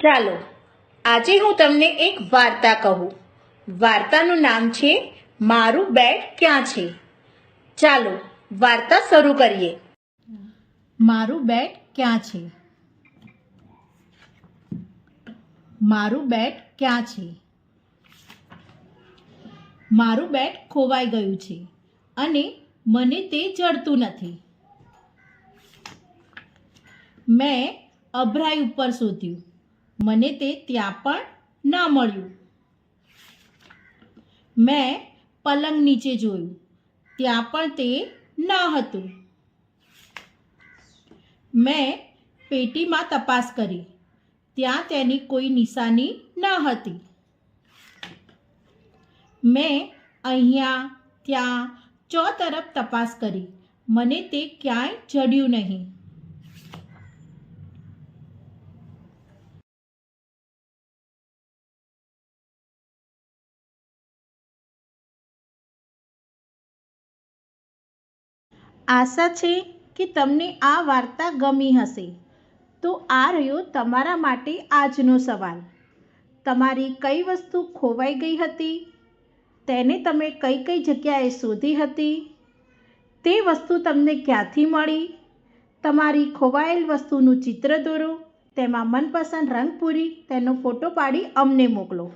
ચાલો, આજે હું તમને એક વાર્તા કહું. વાર્તાનું નામ છે, મારું બેટ ક્યાં છે? ચાલો, વાર્તા શરૂ કરીએ. મારું બેટ ક્યાં છે? મારું બેટ ક્યાં છે? મારું બેટ ખોવાઈ ગયું છે અને મને તે જડતું નથી. મેં અભરાઈ ઉપર શોધ્યું. મને તે ત્યાં પણ ન મળ્યું. મેં પલંગ નીચે જોયું. ત્યાં પણ તે ન હતું. મેં પેટીમાં તપાસ કરી. ત્યાં તેની કોઈ નિશાની ન હતી. મેં અહીંયા ત્યાં ચો તરફ તપાસ કરી. મને તે ક્યાંય જડ્યું નહીં. આશા છે કે તમને આ વાર્તા ગમી હશે. તો આ રહ્યો તમારા માટે આજનો સવાલ. તમારી કઈ વસ્તુ ખોવાઈ ગઈ હતી? તેને તમે કઈ કઈ જગ્યાએ શોધી હતી? તે વસ્તુ તમને ક્યાંથી મળી? તમારી ખોવાયેલ વસ્તુનું ચિત્ર દોરો, તેમાં મનપસંદ રંગ પૂરી, તેનો ફોટો પાડી અમને મોકલો.